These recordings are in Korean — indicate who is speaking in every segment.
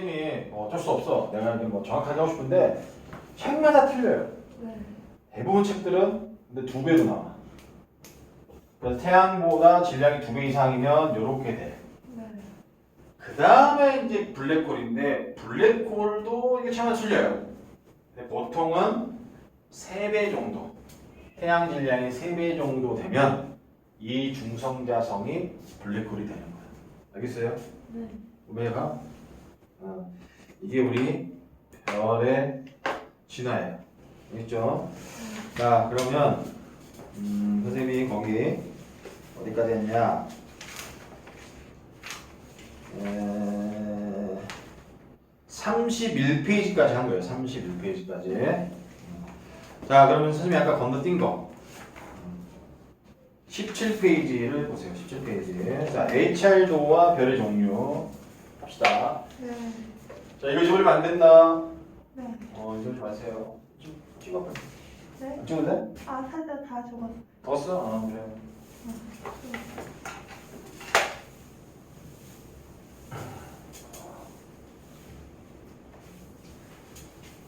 Speaker 1: 쌤이 뭐 어쩔 수 없어. 내가 뭐 정확하게 하고 싶은데 책마다 틀려요.
Speaker 2: 네.
Speaker 1: 대부분 책들은 근데 두 배로 나와. 그래서 태양보다 질량이 두 배 이상이면 이렇게 돼.
Speaker 2: 네.
Speaker 1: 그 다음에 이제 블랙홀인데 블랙홀도 이게 참 틀려요. 근데 보통은 3배 정도. 태양 질량이 3배 정도 되면 이 중성자성이 블랙홀이 되는 거야. 알겠어요?
Speaker 2: 네.
Speaker 1: 오메가 어, 이게 우리 별의 진화예요. 알겠죠? 자 그러면 음, 선생님이 거기 어디까지 했냐? 에, 31페이지까지 한 거예요. 31페이지까지. 자 그러면 선생님이 아까 건너뛴 거 17페이지를 보세요. 17페이지. 자 HR도와 별의 종류 합시다.
Speaker 2: 네.
Speaker 1: 자 이거 지우면 안 된다.
Speaker 2: 네.
Speaker 1: 어 이러지 마세요. 좀 찍어 빨리.
Speaker 2: 네.
Speaker 1: 안 찍어도 돼?
Speaker 2: 아, 살짝 다 적었어.
Speaker 1: 뒀어? 어 그래.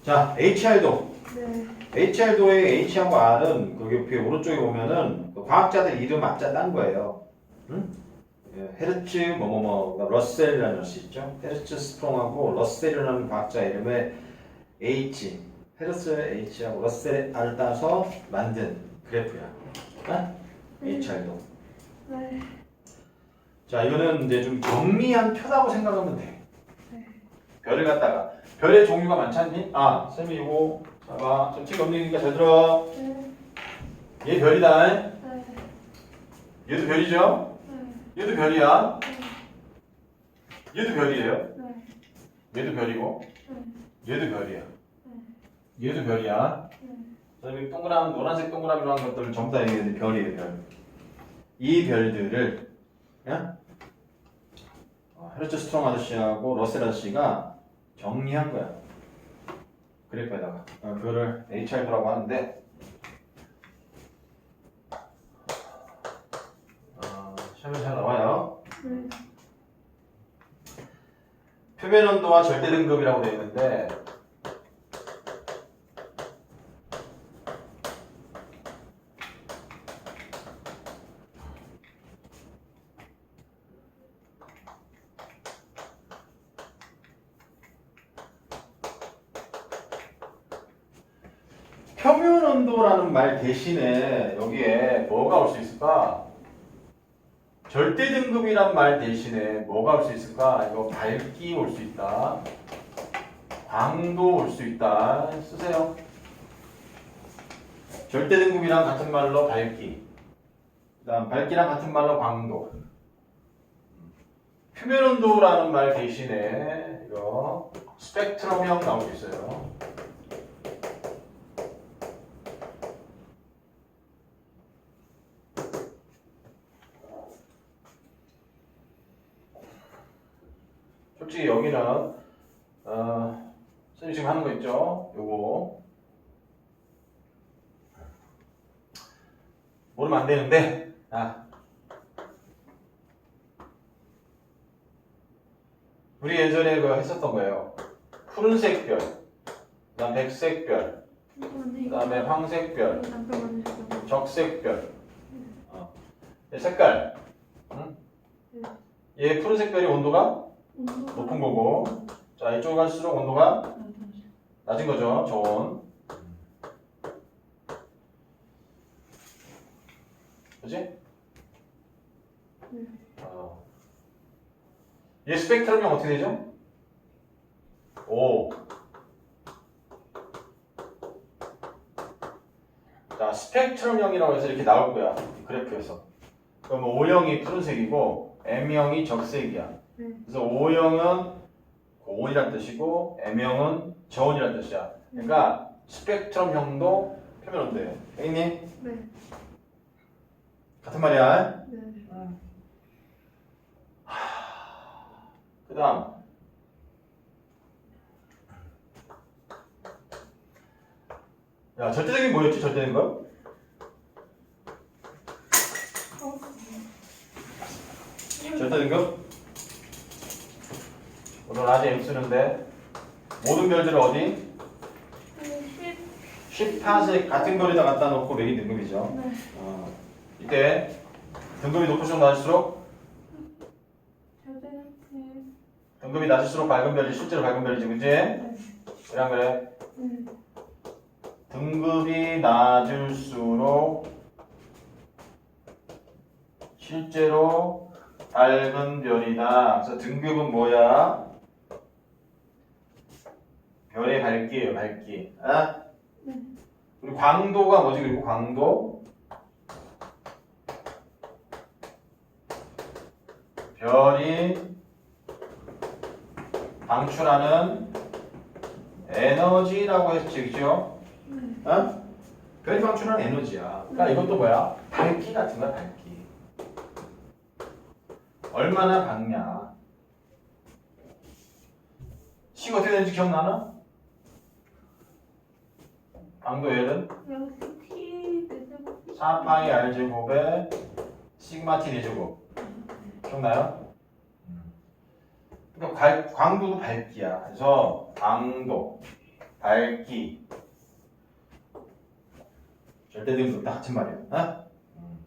Speaker 1: 자 HR도.
Speaker 2: 네.
Speaker 1: HR도의 H하고 R은 거기 옆에 오른쪽에 보면은 그 과학자들 이름 앞자 딴 거예요. 응? 예, 헤르츠 뭐뭐뭐 러셀이라는 것이 있죠. 헤르츠 스프롱하고 러셀이라는 과학자 이름에 H 헤르츠의 H하고 러셀의 R을 따서 만든 그래프야. 어? HR도.
Speaker 2: 네.
Speaker 1: 자 이거는 이제 좀 정리한 표라고 생각하면 돼.
Speaker 2: 네.
Speaker 1: 별을 갖다가 별의 종류가 많잖니? 아 쌤이 이거 봐봐 좀책 없으니까 잘 들어.
Speaker 2: 네.
Speaker 1: 얘 별이다.
Speaker 2: 네.
Speaker 1: 얘도 별이죠?
Speaker 2: 네.
Speaker 1: 얘도 별이야. 얘도 별이에요.
Speaker 2: 네.
Speaker 1: 얘도 별이고
Speaker 2: 네.
Speaker 1: 얘도 별이야. 얘도 별이야.
Speaker 2: 네.
Speaker 1: 그다음에 동그란 노란색 동그라미로 한 것들은 전부 다 얘네들 별이에요. 별. 이 별들을 야? 어, 헤르츠 스트롱 아저씨하고 러셀 아저씨가 정리한 거야. 그래프에다가 어, 그거를 HR도라고 하는데 어, 시험에 잘 나와요.
Speaker 2: 네.
Speaker 1: 표면 온도와 절대 등급이라고 되어 있는데 표면 온도라는 말 대신에 여기에 뭐가 올 수 있을까? 절대 등급이란 말 대신에 뭐가 올 수 있을까? 이거 밝기 올 수 있다. 광도 올 수 있다. 쓰세요. 절대 등급이랑 같은 말로 밝기. 그다음 밝기랑 같은 말로 광도. 표면 온도라는 말 대신에 이거 스펙트럼형 수 있어요. 여기는 어, 선생님 지금 하는 거 있죠? 요거 모르면 안 되는데 아 우리 예전에 그 했었던 거예요. 푸른색 별, 그다음 백색 별, 그다음에 황색 별. 적색 별. 어. 얘 색깔. 응? 얘 푸른색 별이 온도가- 높은 거고 자 이쪽 갈수록 온도가
Speaker 2: 아.
Speaker 1: 낮은 거죠 저온 그지?
Speaker 2: 네.
Speaker 1: 어. 얘 스펙트럼이 어떻게 되죠? 오. 자 스펙트럼형이라고 해서 이렇게 나올 거야 이 그래프에서 그럼 O형이 푸른색이고 M형이 적색이야
Speaker 2: 네.
Speaker 1: 그래서 O형은 고온이란 뜻이고 M형은 저온이란 뜻이야. 그러니까 스펙트럼형도 표면 온도예요. 혜인님
Speaker 2: 네.
Speaker 1: 같은 말이야.
Speaker 2: 네.
Speaker 1: 그다음 야 절대적인 뭐였지? 절대적인 거?
Speaker 2: 어?
Speaker 1: 절대적인 거? 이건 아직 M 쓰는데 모든 별들을 어디?
Speaker 2: 네,
Speaker 1: 10팟에 같은 거리다 갖다 놓고 매긴 등급이죠.
Speaker 2: 네.
Speaker 1: 어, 이때 등급이 높을수록 낮을수록. 등급이 낮을수록 밝은 별이 실제로 밝은 별이지, 그지?
Speaker 2: 네.
Speaker 1: 그냥 그래.
Speaker 2: 네.
Speaker 1: 등급이 낮을수록 실제로 밝은 별이다. 그래서 등급은 뭐야? 별의 밝기예요, 밝기. 아?
Speaker 2: 네.
Speaker 1: 그리고 광도가 뭐지? 그리고 광도? 별이 방출하는 에너지라고 했지, 그죠?
Speaker 2: 네.
Speaker 1: 어? 별이 방출하는 에너지야. 그러니까 이것도 뭐야? 밝기 같은 거야, 밝기. 얼마나 밝냐? 시가 어떻게 되는지 기억나나? 강도 L은
Speaker 2: 여기 T 되는
Speaker 1: 4파이 R 제곱에 시그마 T 4제곱. 기억나요? 그러니까 갈- 광도도 밝기야. 그래서 광도, 밝기, 절대 등급 다 같은 말이에요. 어? 음.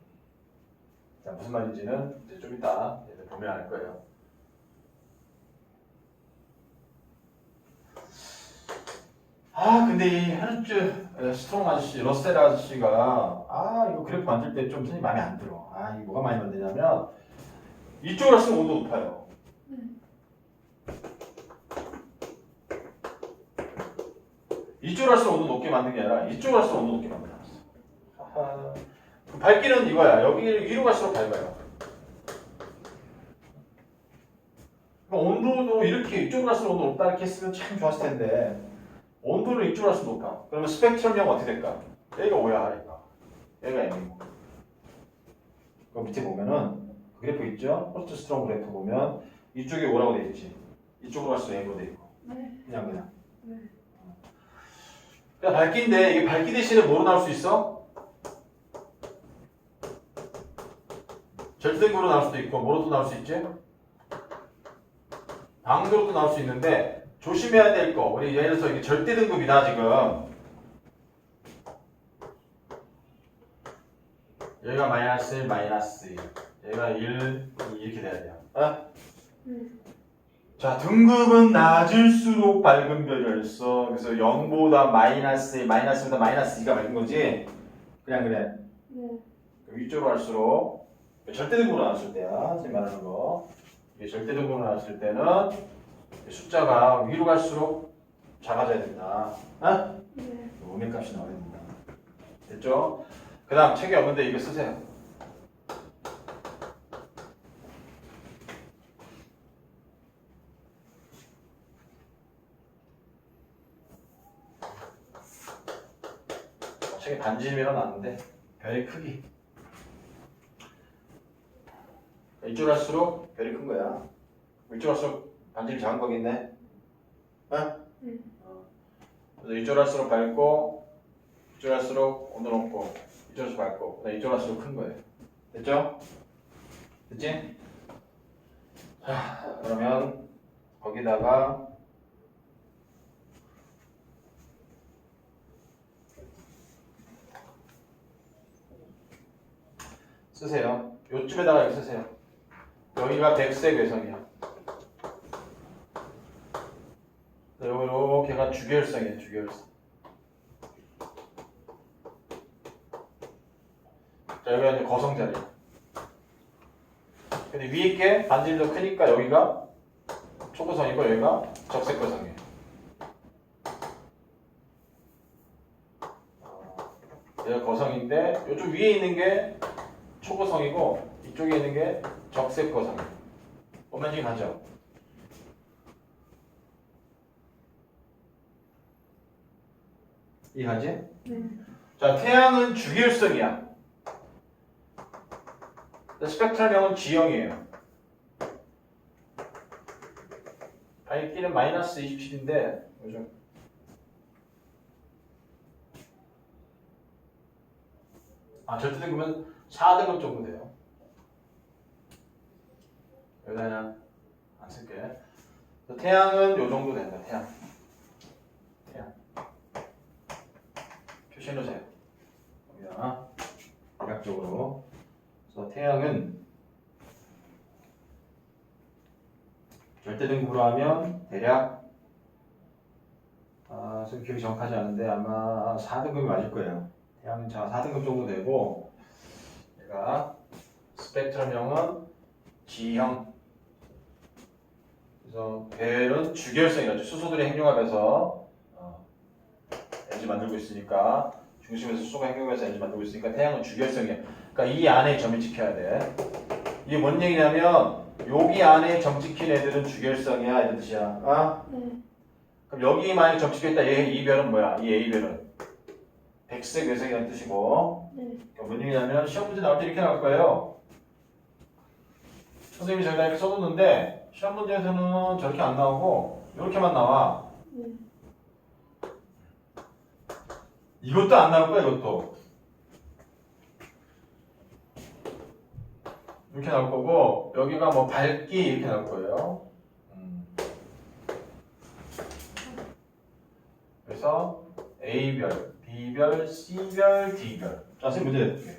Speaker 1: 자 무슨 말인지는 이제 좀 이따 보면 알 거예요. 아 근데 이 에, 스트롱 아저씨, 러셀 아저씨가 아 이거 그래프 만들 때 좀 선생님 마음에 안 들어. 아 이거 뭐가 많이 만드냐면 이쪽으로 쓰면 온도 높아요. 이쪽으로 할수록 온도 높게 만든 게 아니라 이쪽으로 할수록 온도 높게 만들어놨어. 아하. 그 밝기는 이거야. 여기 위로 갈수록 밝아요. 온도도 이렇게 이쪽으로 할수록 온도 높다 이렇게 했으면 참 좋았을 텐데 온도를 이쪽으로 할수록 높아. 그러면 스펙트럼량 어떻게 될까? 여기가 5야, 여기가. 여기가 M이고. 그 밑에 보면은 그 그래프 있죠? 호스트 스트롱 그래프 보면 이쪽이 5라고 돼 있지. 이쪽으로 갈수록 M으로 돼 있고.
Speaker 2: 네.
Speaker 1: 그냥 그냥.
Speaker 2: 네.
Speaker 1: 그러니까 밝기인데 이게 밝기 대신에 뭐로 나올 수 있어? 절대등급으로 나올 수도 있고 뭐로도 나올 수 있지? 방도로도 나올 수 있는데 조심해야 될 거 우리 예를 들어서 이게 절대 등급이다 지금 여기가 마이너스 1, 마이너스 1 여기가 1, 2 이렇게 돼야 돼요 어?
Speaker 2: 네.
Speaker 1: 자, 등급은 낮을수록 밝은 써. 그래서 0보다 마이너스 1, 마이너스보다 마이너스 2가 밝은 거지. 그냥 그래.
Speaker 2: 네.
Speaker 1: 위쪽으로 갈수록 절대 등급으로 나왔을 때야. 지금 말하는 거. 이게 절대 등급으로 나왔을 때는 숫자가 위로 갈수록 작아져야 된다. 어?
Speaker 2: 네.
Speaker 1: 오메값이 나와야 된다. 됐죠? 그 다음 책이 없는데 이거 쓰세요. 책에 반지름이라 나왔는데 별의 크기. 이쪽 할수록 별이 큰 거야. 이쪽 할수록 반지름 작은 거겠네. 어?
Speaker 2: 네.
Speaker 1: 그래서 이쪽 할수록 밝고 이쪽 할수록 온도 높고 이쪽 할수록 밝고 이쪽 할수록 큰 거예요. 됐죠? 됐지? 자 그러면 거기다가 쓰세요. 요쯤에다가 이렇게 쓰세요. 여기가 백색 외성이야. 자, 요거 이렇게가 주결성이에요. 주결성. 자 여기가 이제 거성자리야. 근데 위에 게 반지름 더 크니까 여기가 초고성이고 여기가 적색거성이에요. 여기가 거성인데 이쪽 위에 있는 게 초고성이고 이쪽에 있는 게 적색거성이에요. 보면 지금 가죠. 이해하지?
Speaker 2: 네.
Speaker 1: 자, 태양은 주결성이야. 스펙트럼형은 G형이에요. 밝기는 마이너스 27인데 요즘 아 절대등급은 4등급 정도 돼요. 여기다 그냥 안 쓸게. 태양은 요 정도 된다. 태양. 놓으세요. 여기다 대략적으로. 그래서 태양은 절대 등급으로 하면 대략 아, 지금 기억이 정확하지 않은데 아마 4등급이 맞을 거예요. 태양은 자 4등급 정도 되고 얘가 스펙트럼형은 G형 그래서 별은 주결성이라죠. 수소들의 행용합에서 어, 에너지 만들고 있으니까 중심에서 수소가 행용해서 에너지 만들고 있으니까 태양은 주결성이야. 그러니까 이 안에 점이 찍혀야 돼. 이게 뭔 얘기냐면 여기 안에 점 찍힌 애들은 주결성이야 이런 뜻이야. 아?
Speaker 2: 네.
Speaker 1: 그럼 여기 만약 점 찍혔다. 얘 이 별은 뭐야? 이 A 별은 백색 외색이라는 뜻이고
Speaker 2: 네.
Speaker 1: 그러니까 뭔 얘기냐면 시험 문제 나올 때 이렇게 나올 거예요. 선생님이 저기다 이렇게 써뒀는데 시험 문제에서는 저렇게 안 나오고 이렇게만 나와.
Speaker 2: 네.
Speaker 1: 이것도 안 나올 거야 이것도. 이렇게 나올 거고 여기가 뭐 밝기 이렇게 나올 거예요. 음. 그래서 A별, B별, C별, D별. 자, 선생님 문제 내볼게요.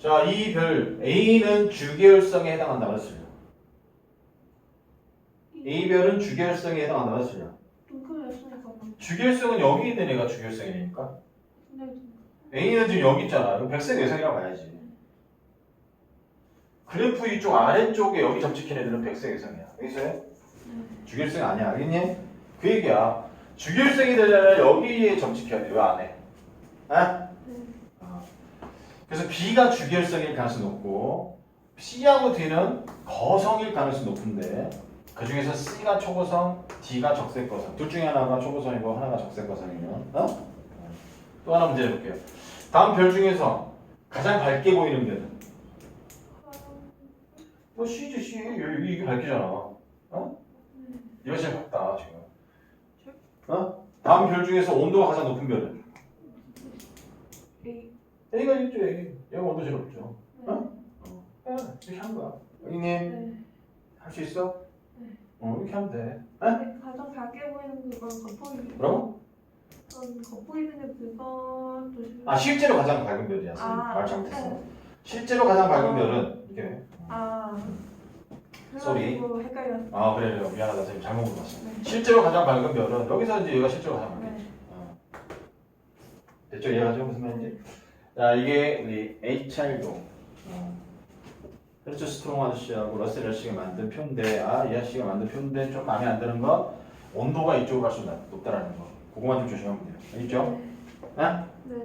Speaker 1: 자, 이 별 A는 주계열성에 해당한다고 했어요. A별은 주계열성에 해당한다고 했어요.
Speaker 2: 등급이었으니까
Speaker 1: 주계열성은 여기 있는 애가 주계열성이니까.
Speaker 2: 네.
Speaker 1: A는 지금 여기 있잖아. 이거 백색 외성이라고 봐야지. 그래프 이쪽 아래쪽에 여기 점 찍힌 애들은 백색 외성이야. 알겠어요?
Speaker 2: 네.
Speaker 1: 주결성이 아니야. 알겠니? 그 얘기야. 주결성이 되려면 여기에 점 찍혀야 돼. 요 안에. 아?
Speaker 2: 네.
Speaker 1: 그래서 B가 주결성일 가능성이 높고 C하고 D는 거성일 가능성이 높은데 그 중에서 C가 초고성, D가 적색거성. 둘 중에 하나가 초고성이고 하나가 적색거성이면 어? 또 하나 문제 해볼게요. 다음 별 중에서 가장 밝게 보이는 별은 뭐 C지 C. 여기 이게 밝기잖아. 어? 이거 제일 밝다 지금. 어? 다음 별 중에서 온도가 가장 높은 별은
Speaker 2: A.
Speaker 1: A가 있죠. A. 얘가 온도 제일 높죠.
Speaker 2: 네.
Speaker 1: 어, 이렇게 한 거야. 여기님
Speaker 2: 네.
Speaker 1: 할 수 있어?
Speaker 2: 네.
Speaker 1: 어 이렇게 하면 돼.
Speaker 2: 근데 가장 밝게 보이는 그건 겉보이는
Speaker 1: 뭐라고?
Speaker 2: 또 지금
Speaker 1: 아 실제로 가장 밝은 별이야.
Speaker 2: 아,
Speaker 1: 말 잘못했어.
Speaker 2: 네.
Speaker 1: 실제로 가장 밝은 별은 이게.
Speaker 2: 아. 그래가지고 헷갈렸어
Speaker 1: 아 그래 그래 미안하다 선생님 잘못 물어봤어.
Speaker 2: 네.
Speaker 1: 실제로 가장 밝은 별은 여기서 이제 얘가 실제로 가장 밝은.
Speaker 2: 네.
Speaker 1: 어. 됐죠 이해가죠 무슨 말인지? 자 이게 우리 HR도 헤르츠 스트롱 아저씨하고 러셀 아저씨가 만든 표인데 아이 아저씨가 만든 표인데 좀 마음에 안 드는 건 온도가 이쪽으로 갈수록 낮- 높다라는 거 그거만 좀 조심하면 돼요 알겠죠? 네?
Speaker 2: 네.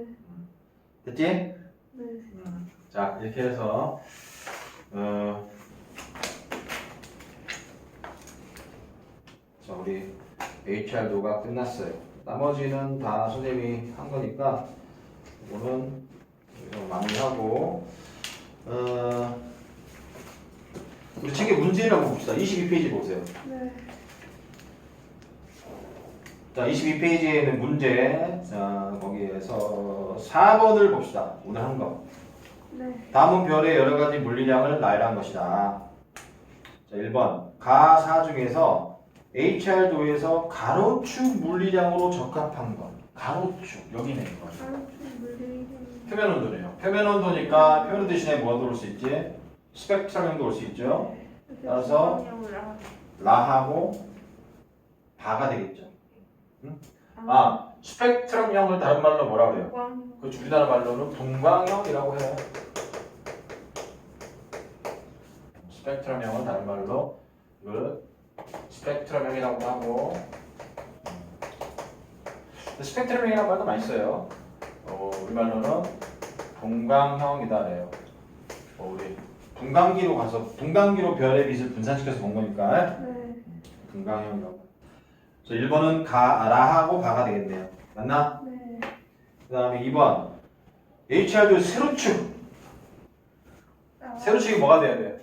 Speaker 1: 됐지?
Speaker 2: 네.
Speaker 1: 자 이렇게 해서 어, 자 우리 HR도가 끝났어요 나머지는 다 선생님이 한 거니까 이거는 여기서 마무리하고 어, 우리 책의 문제를 한번 봅시다 22페이지 보세요
Speaker 2: 네.
Speaker 1: 자 22페이지에 있는 문제 자 거기에서 4번을 봅시다 오늘 한 거
Speaker 2: 네.
Speaker 1: 다음은 별의 여러 가지 물리량을 나열한 것이다. 자, 1번. 가사 중에서 HR도에서 가로축 물리량으로 적합한 것. 가로축. 여기네, 이거.
Speaker 2: 가로축 물리
Speaker 1: 표면 온도네요. 표면 온도니까 표면 대신에 뭐가 들어올 수 있지? 스펙트럼형도 올 수 있죠. 따라서 라하고 바가 되겠죠. 아, 스펙트럼형을 다른 말로 뭐라 그래요?
Speaker 2: 광
Speaker 1: 그 우리나라 말로는 분광형이라고 해요. 스펙트럼형은 다른 말로 이걸 스펙트럼형이라고 하고 음. 스펙트럼형이라는 말도 많이 써요. 어, 우리 말로는 분광형이다 그래요. 어, 우리 분광기로 가서 분광기로 별의 빛을 분산시켜서 본 거니까
Speaker 2: 네.
Speaker 1: 분광형이라고. 그래서 1번은 가, 라하고 바가 되겠네요. 맞나?
Speaker 2: 네.
Speaker 1: 그 다음에 2번 HR도 세로축
Speaker 2: 아,
Speaker 1: 세로축이 뭐가 돼야 돼요?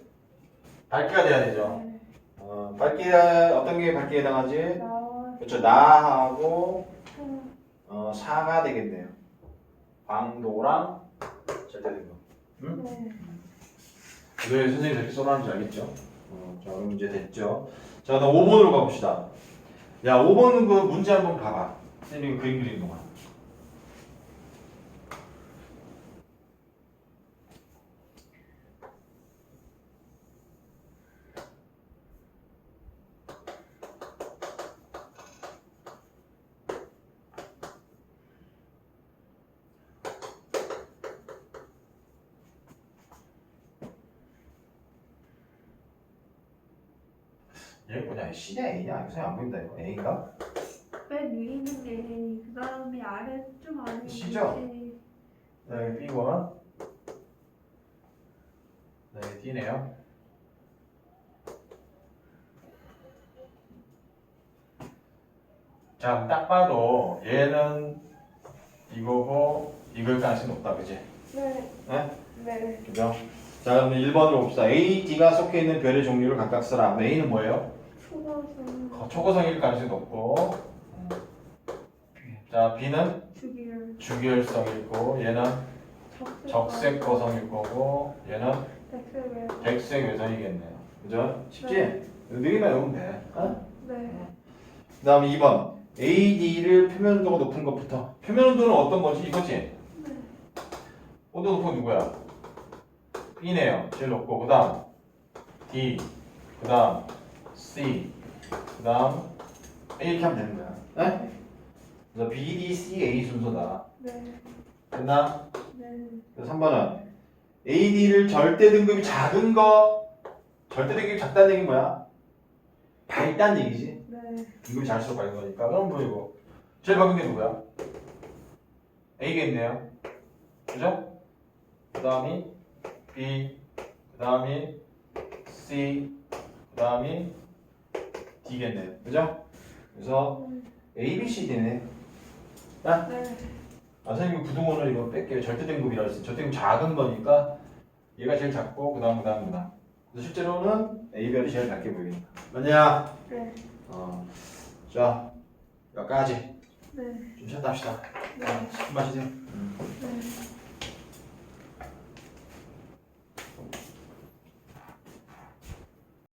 Speaker 1: 밝기가 돼야 되죠
Speaker 2: 네.
Speaker 1: 어, 밝기가 어떤 게 밝기에 해당하지?
Speaker 2: 나와
Speaker 1: 그렇죠 나하고
Speaker 2: 음,
Speaker 1: 어, 사가 되겠네요 광도랑 절대등급 응?
Speaker 2: 네.
Speaker 1: 왜 선생님이 이렇게 써놨는지 알겠죠? 어, 자 그럼 이제 됐죠 자, 그다음 5번으로 가봅시다. 야, 5번은 그 문제 한번 봐봐. 선생님이 그림 그리는 동안. 얘 뭐냐? C냐 A냐? 이거 안 보인다 이거. A인가?
Speaker 2: 맨 위에 있는 게 A, 그 다음에 아래 좀 아래
Speaker 1: C죠? 네, B번. 네, D네요. 자, 딱 봐도 얘는 이거고 이걸 가능성이 높다, 그지?
Speaker 2: 네.
Speaker 1: 네?
Speaker 2: 네.
Speaker 1: 그죠? 자, 그럼 1번으로 봅시다. A, D가 속해 있는 별의 종류를 각각. 그럼 A는 뭐예요?
Speaker 2: 초과선
Speaker 1: 거- 초고성일 가능성이 높고. 음. 자, B는
Speaker 2: 주기율
Speaker 1: 주기율성이고, 얘는 적색 거성일 거고, 얘는 백색 외선이겠네요. 그죠? 쉽지? 느리만 외우면 돼. 어?
Speaker 2: 네.
Speaker 1: 그 다음에 2번. AD를 표면 온도가 높은 것부터. 표면 온도는 어떤 거지? 이거지?
Speaker 2: 네.
Speaker 1: 온도 높은 건 누구야? B네요. 제일 높고. 그 다음 D. 그 다음 C. 그 다음 A 이렇게 하면 되는 거야. 네? 그래서 B, D, C, A 순서다.
Speaker 2: 네.
Speaker 1: 됐나?
Speaker 2: 네.
Speaker 1: 그래서 3번은 AD를 절대 등급이 작은 거 절대 등급이 작다는 얘기는 뭐야? 밝다는 얘기지.
Speaker 2: 네.
Speaker 1: 등급이 작을수록 밝은 거니까. 그럼 뭐 이거 제일 밝은 게 누구야? A겠네요. 그죠? 그 다음이 B, 그 다음이 C, 그 다음이 D겠네요. 그죠? 그래서 A, B, C, D네.
Speaker 2: 네.
Speaker 1: 아, 선생님 부동원을 이거 뺄게요. 절대 등급이라 했어요. 절대 등급 작은 거니까 얘가 제일 작고 그 다음 그 다음 그 다음. 그래서 실제로는 A별이 제일 작게 보이겠다. 맞냐?
Speaker 2: 네.
Speaker 1: 어. 자, 여기까지
Speaker 2: 네.
Speaker 1: 좀 쉬었다 합시다.
Speaker 2: 네.
Speaker 1: 술 마시세요. 음.